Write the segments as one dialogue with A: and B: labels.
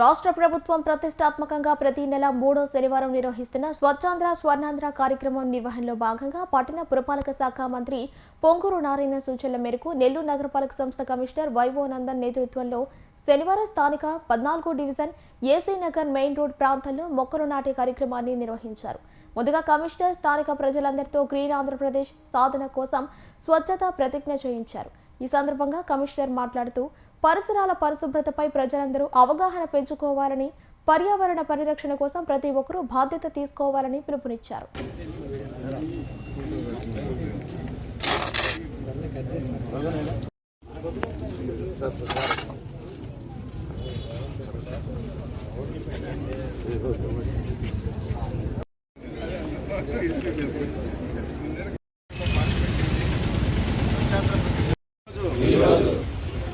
A: రాష్ట్ర ప్రభుత్వం ప్రతిష్టాత్మకంగా ప్రతి నెల మూడో శనివారం నిర్వహిస్తున్న స్వచ్ఛాంధ్ర స్వర్ణాంధ్ర కార్యక్రమం నిర్వహణలో భాగంగా పట్టణ పురపాలక శాఖ మంత్రి పొంగూరు నారాయణ సూచనల మేరకు నెల్లూరు నగరపాలక సంస్థ కమిషనర్ వైవో నందన్ నేతృత్వంలో శనివారం స్థానిక పద్నాలుగో division AC Nagar main road ప్రాంతంలో మొక్కలు నాటే కార్యక్రమాన్ని నిర్వహించారు. ముందుగా కమిషనర్ స్థానిక ప్రజలందరితో గ్రీన్ ఆంధ్రప్రదేశ్ సాధన కోసం స్వచ్ఛత ప్రతిజ్ఞ చేయించారు. ఈ సందర్భంగా కమిషనర్ మాట్లాడుతూ పరిసరాల పరిశుభ్రతపై ప్రజలందరూ అవగాహన పెంచుకోవాలని పర్యావరణ పరిరక్షణ కోసం ప్రతి ఒక్కరూ బాధ్యత తీసుకోవాలని పిలుపునిచ్చారు.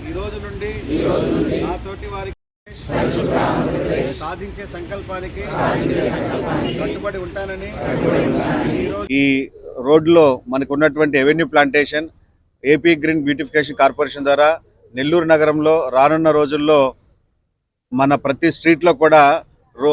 B: ఈ రోజు నుండి నా తోటి వారికి సాధించే సంకల్పానికి కట్టుబడి ఉంటానని ఈ రోడ్లో మనకు ఉన్నటువంటి avenue plantation AP green beautification corporation ద్వారా నెల్లూరు నగరంలో రానున్న రోజుల్లో మన ప్రతి స్ట్రీట్లో కూడా రో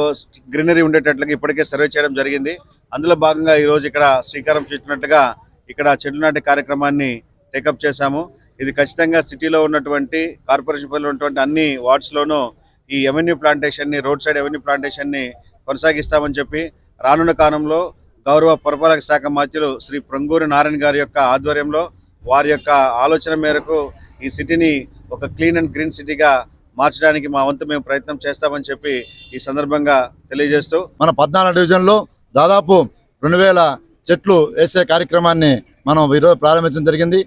B: గ్రీనరీ ఉండేటట్లుగా ఇప్పటికే సర్వే చేయడం జరిగింది. అందులో భాగంగా ఈరోజు ఇక్కడ శ్రీకారం చుట్టినట్టుగా ఇక్కడ చెట్లు నాటే కార్యక్రమాన్ని టేకప్ చేశాము. ఇది ఖచ్చితంగా సిటీలో ఉన్నటువంటి కార్పొరేషన్ పరిధిలో ఉన్నటువంటి అన్ని వార్డ్స్లోనూ ఈ ఎవెన్యూ ప్లాంటేషన్ని రోడ్ సైడ్ ఎవెన్యూ ప్లాంటేషన్ని కొనసాగిస్తామని చెప్పి రానున్న కాలంలో గౌరవ పురపాలక శాఖ మాత్యులు శ్రీ ప్రంగూరి నారాయణ గారి యొక్క ఆధ్వర్యంలో వారి యొక్క ఆలోచన మేరకు ఈ సిటీని ఒక క్లీన్ అండ్ గ్రీన్ సిటీగా మార్చడానికి మా వంతు మేము ప్రయత్నం చేస్తామని చెప్పి ఈ సందర్భంగా తెలియజేస్తూ
C: మన పద్నాలుగు డివిజన్లో దాదాపు రెండు వేల చెట్లు వేసే కార్యక్రమాన్ని మనం ఈరోజు ప్రారంభించడం జరిగింది.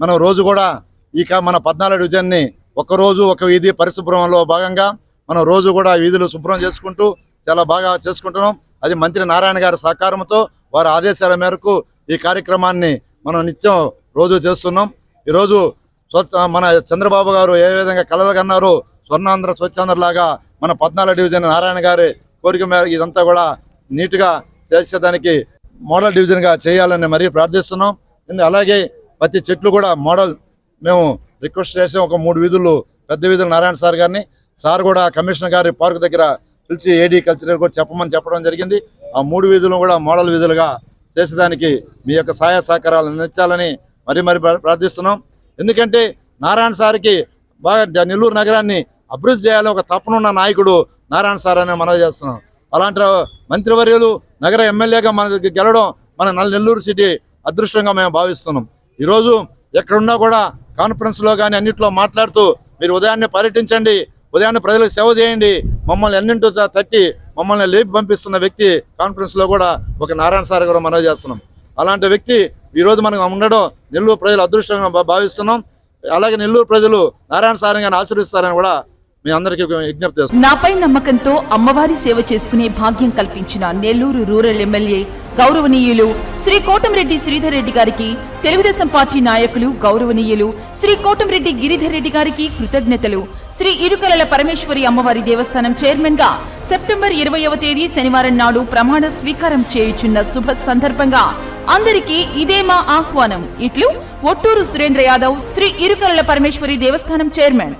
C: మనం రోజు కూడా ఇక మన పద్నాలుగు డివిజన్ని ఒకరోజు ఒక వీధి పరిశుభ్రంలో భాగంగా మనం రోజు కూడా వీధులు శుభ్రం చేసుకుంటూ చాలా బాగా చేసుకుంటున్నాం. అది మంత్రి నారాయణ గారి సహకారంతో వారి ఆదేశాల మేరకు ఈ కార్యక్రమాన్ని మనం నిత్యం రోజు చేస్తున్నాం. ఈరోజు స్వచ్ఛ మన చంద్రబాబు గారు ఏ విధంగా కలలుగన్నారో స్వర్ణాంధ్ర స్వచ్ఛాంధ్ర లాగా మన పద్నాలుగు డివిజన్ నారాయణ గారి కోరిక మేరకు ఇదంతా కూడా నీట్గా చేసేదానికి మోడల్ డివిజన్గా చేయాలని మరీ ప్రార్థిస్తున్నాం. అలాగే ప్రతి చెట్లు కూడా మోడల్ మేము రిక్వెస్ట్ చేసి ఒక మూడు వీధులు పెద్ద వీధులు నారాయణ సార్ గారిని సార్ కూడా కమిషనర్ గారి పార్క్ దగ్గర పిలిచి ఏడీ కల్చరల్ కూడా చెప్పమని చెప్పడం జరిగింది. ఆ మూడు వీధులను కూడా మోడల్ వీధులుగా చేసేదానికి మీ యొక్క సహాయ సహకారాలు అందించాలని మరి మరి ప్రార్థిస్తున్నాం. ఎందుకంటే నారాయణ సార్కి బాగా నెల్లూరు నగరాన్ని అభివృద్ధి చేయాలని ఒక తప్పనున్న నాయకుడు నారాయణ సార్ అని మనవి చేస్తున్నాం. అలాంటి మంత్రివర్యులు నగర ఎమ్మెల్యేగా మనకి గెలవడం మన నల్ నెల్లూరు సిటీ అదృష్టంగా మేము భావిస్తున్నాం. ఈరోజు ఎక్కడున్నా కూడా కాన్ఫరెన్స్లో కానీ అన్నింటిలో మాట్లాడుతూ మీరు ఉదయాన్నే పర్యటించండి ఉదయాన్నే ప్రజలకు సేవ చేయండి మమ్మల్ని ఎన్నింటో తట్టి మమ్మల్ని లేపి పంపిస్తున్న వ్యక్తి కాన్ఫరెన్స్లో కూడా ఒక నారాయణ సార్ గారు మనవి చేస్తున్నాం. అలాంటి వ్యక్తి ఈరోజు మనకు ఉండడం నెల్లూరు ప్రజలు అదృష్టంగా భావిస్తున్నాం. అలాగే నెల్లూరు ప్రజలు నారాయణ సార్ గారిని కూడా మీ అందరికీ విజ్ఞప్తి
D: నాపై నమ్మకంతో అమ్మవారి సేవ చేసుకునే భాగ్యం కల్పించిన నెల్లూరు రూరల్ ఎమ్మెల్యే గౌరవనీయులు శ్రీ కోటంరెడ్డి శ్రీధర్ రెడ్డి గారికి తెలుగుదేశం పార్టీ నాయకులు గౌరవనీయులు శ్రీ కోటంరెడ్డి గిరిధర్ రెడ్డి గారికి కృతజ్ఞతలు. శ్రీ ఇరుకలల పరమేశ్వరి అమ్మవారి దేవస్థానం చైర్మన్గా సెప్టెంబర్ ఇరవైవ తేదీ శనివారం నాడు ప్రమాణ స్వీకారం చేయుచున్న శుభ సందర్భంగా అందరికీ ఇదే మా ఆహ్వానం. ఇట్లు ఒట్టూరు సురేంద్ర యాదవ్ శ్రీ ఇరుకలల పరమేశ్వరి దేవస్థానం చైర్మన్.